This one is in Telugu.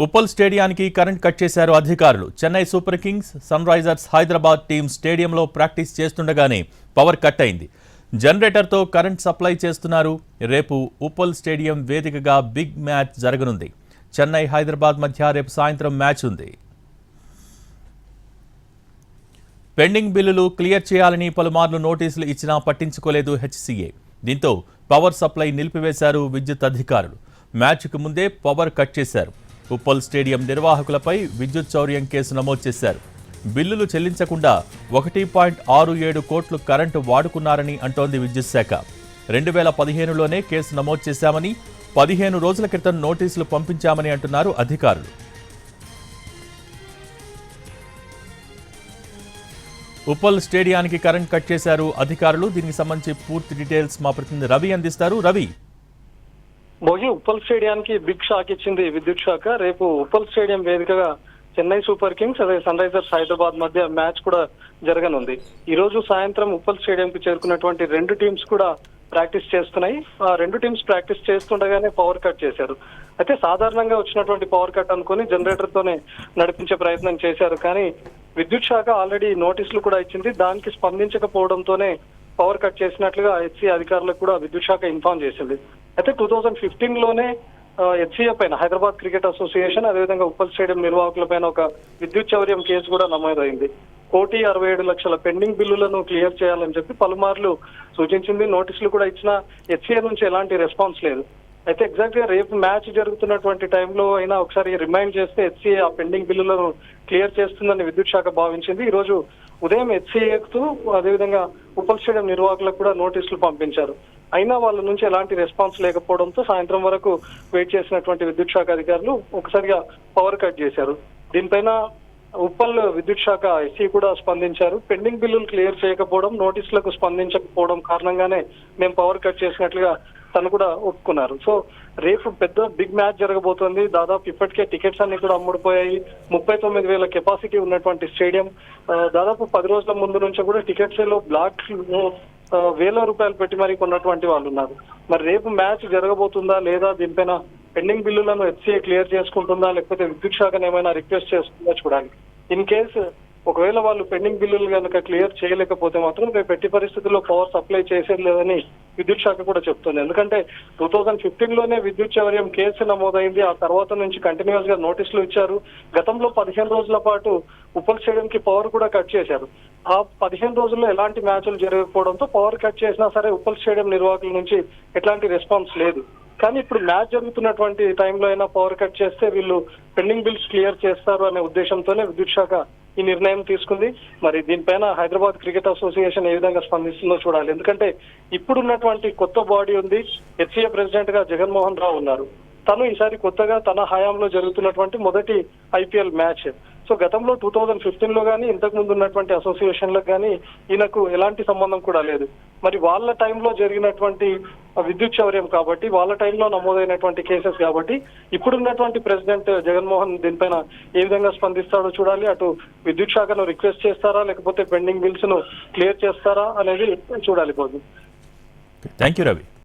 ఉప్పల్ స్టేడియానికి కరెంట్ కట్ చేశారు అధికారులు. Chennai super kings Sunrisers Hyderabad team స్టేడియంలో ప్రాక్టీస్ చేస్తుండగానే పవర్ కట్ అయింది. జనరేటర్తో కరెంట్ సప్లై చేస్తున్నారు. రేపు ఉప్పల్ స్టేడియం వేదికగా బిగ్ మ్యాచ్ జరగనుంది. చెన్నై హైదరాబాద్ మధ్య రేపు సాయంత్రం మ్యాచ్ ఉంది. పెండింగ్ బిల్లులు క్లియర్ చేయాలని పలుమార్లు నోటీసులు ఇచ్చినా పట్టించుకోలేదు హెచ్సీఏ. దీంతో పవర్ సప్లై నిలిపివేశారు విద్యుత్ అధికారులు. మ్యాచ్కు ముందే పవర్ కట్ చేశారు. ఉప్పల్ స్టేడియం నిర్వాహకులపై విద్యుత్ చౌర్యం కేసు నమోదు చేశారు. బిల్లులు చెల్లించకుండా ఒకటి పాయింట్ ఆరు ఏడు కోట్లు కరెంటు వాడుకున్నారని అంటోంది విద్యుత్ శాఖ. రెండు వేల పదిహేనులోనే కేసు నమోదు చేశామని పదిహేను రోజుల క్రితం నోటీసులు పంపించామని అంటున్నారు అధికారులు. ఉప్పల్ స్టేడియానికి కరెంట్ కట్ చేశారు అధికారులు. దీనికి సంబంధించి పూర్తి డీటెయిల్స్ మా ప్రతినిధి రవి అందిస్తారు. రవి భోగి ఉప్పల్ స్టేడియానికి బిగ్ షాక్ ఇచ్చింది విద్యుత్ శాఖ. రేపు ఉప్పల్ స్టేడియం వేదికగా చెన్నై సూపర్ కింగ్స్ అదే సన్ రైజర్స్ హైదరాబాద్ మధ్య మ్యాచ్ కూడా జరగనుంది. ఈ రోజు సాయంత్రం ఉప్పల్ స్టేడియం కు చేరుకున్నటువంటి రెండు టీమ్స్ కూడా ప్రాక్టీస్ చేస్తున్నాయి. ఆ రెండు టీమ్స్ ప్రాక్టీస్ చేస్తుండగానే పవర్ కట్ చేశారు. అయితే సాధారణంగా వచ్చినటువంటి పవర్ కట్ అనుకుని జనరేటర్ తోనే నడిపించే ప్రయత్నం చేశారు. కానీ విద్యుత్ శాఖ ఆల్రెడీ నోటీసులు కూడా ఇచ్చింది. దానికి స్పందించకపోవడంతోనే పవర్ కట్ చేసినట్లుగా హెచ్సి అధికారులకు కూడా విద్యుత్ శాఖ ఇన్ఫార్మ్ చేసింది. అయితే టూ థౌజండ్ ఫిఫ్టీన్లోనే హెచ్సీఏ పైన హైదరాబాద్ క్రికెట్ అసోసియేషన్ అదేవిధంగా ఉప్పల్ స్టేడియం నిర్వాహకుల పైన ఒక విద్యుత్ చౌర్యం కేసు కూడా నమోదైంది. కోటి అరవై ఏడు లక్షల పెండింగ్ బిల్లులను క్లియర్ చేయాలని చెప్పి పలుమార్లు సూచించింది. నోటీసులు కూడా ఇచ్చిన హెచ్సిఏ నుంచి ఎలాంటి రెస్పాన్స్ లేదు. అయితే ఎగ్జాక్ట్గా రేపు మ్యాచ్ జరుగుతున్నటువంటి టైంలో అయినా ఒకసారి రిమైండ్ చేస్తే హెచ్సిఏ ఆ పెండింగ్ బిల్లులను క్లియర్ చేస్తుందని విద్యుత్ శాఖ భావించింది. ఈ రోజు ఉదయం హెచ్సిఏకు అదేవిధంగా ఉప్పల్ స్టేడియం నిర్వాహకులకు కూడా నోటీసులు పంపించారు. అయినా వాళ్ళ నుంచి ఎలాంటి రెస్పాన్స్ లేకపోవడంతో సాయంత్రం వరకు వెయిట్ చేసినటువంటి విద్యుత్ శాఖ అధికారులు ఒకసారిగా పవర్ కట్ చేశారు. దీనిపైన ఉప్పల్ విద్యుత్ శాఖ ఎస్సీ కూడా స్పందించారు. పెండింగ్ బిల్లులు క్లియర్ చేయకపోవడం నోటీసులకు స్పందించకపోవడం కారణంగానే మేము పవర్ కట్ చేసినట్లుగా తను కూడా ఒప్పుకున్నారు. సో రేపు పెద్ద బిగ్ మ్యాచ్ జరగబోతోంది. దాదాపు ఇప్పటికే టికెట్స్ అన్ని కూడా అమ్ముడుపోయాయి. ముప్పై తొమ్మిది వేల కెపాసిటీ ఉన్నటువంటి స్టేడియం. దాదాపు పది రోజుల ముందు నుంచి కూడా టికెట్స్లో బ్లాక్ వేల రూపాయలు పెట్టి మరి కొన్నటువంటి వాళ్ళు ఉన్నారు. మరి రేపు మ్యాచ్ జరగబోతుందా లేదా దీనిపైన పెండింగ్ బిల్లులను ఎఫ్సీఏ క్లియర్ చేసుకుంటుందా లేకపోతే విద్యుత్ శాఖను ఏమైనా రిక్వెస్ట్ చేస్తుందా చూడాలి. ఇన్ కేసు ఒకవేళ వాళ్ళు పెండింగ్ బిల్లులు కనుక క్లియర్ చేయలేకపోతే మాత్రం రేపు ఎట్టి పరిస్థితుల్లో పవర్ సప్లై చేసేది లేదని విద్యుత్ శాఖ కూడా చెప్తుంది. ఎందుకంటే టూ థౌజండ్ ఫిఫ్టీన్లోనే విద్యుత్ చౌర్యం కేసు నమోదైంది. ఆ తర్వాత నుంచి కంటిన్యూస్గా నోటీసులు ఇచ్చారు. గతంలో పదిహేను రోజుల పాటు ఉప్పల్ స్టేడియం కి పవర్ కూడా కట్ చేశారు. ఆ పదిహేను రోజుల్లో ఎలాంటి మ్యాచ్లు జరగకపోవడంతో పవర్ కట్ చేసినా సరే ఉప్పల్ స్టేడియం నిర్వాహకుల నుంచి ఎట్లాంటి రెస్పాన్స్ లేదు. కానీ ఇప్పుడు మ్యాచ్ జరుగుతున్నటువంటి టైంలో అయినా పవర్ కట్ చేస్తే వీళ్ళు పెండింగ్ బిల్స్ క్లియర్ చేస్తారు అనే ఉద్దేశంతోనే విద్యుత్ శాఖ ఈ నిర్ణయం తీసుకుంది. మరి దీనిపైన హైదరాబాద్ క్రికెట్ అసోసియేషన్ ఏ విధంగా స్పందిస్తుందో చూడాలి. ఎందుకంటే ఇప్పుడున్నటువంటి కొత్త బాడీ ఉంది. హెచ్సిఏ ప్రెసిడెంట్గా జగన్మోహన్ రావు ఉన్నారు. తను ఈసారి కొత్తగా తన హయాంలో జరుగుతున్నటువంటి మొదటి ఐపీఎల్ మ్యాచ్. సో గతంలో టూ థౌజండ్ ఫిఫ్టీన్లో కానీ ఇంతకు ముందు ఉన్నటువంటి అసోసియేషన్లకు కానీ ఈయనకు ఎలాంటి సంబంధం కూడా లేదు. మరి వాళ్ళ టైంలో జరిగినటువంటి విద్యుత్ చౌర్యం కాబట్టి వాళ్ళ టైంలో నమోదైనటువంటి కేసెస్ కాబట్టి ఇప్పుడున్నటువంటి ప్రెసిడెంట్ జగన్మోహన్ దీనిపైన ఏ విధంగా స్పందిస్తాడో చూడాలి. అటు విద్యుత్ శాఖను రిక్వెస్ట్ చేస్తారా? లేకపోతే పెండింగ్ బిల్స్ను క్లియర్ చేస్తారా? అనేది చూడాలి పోదు. Thank you Ravi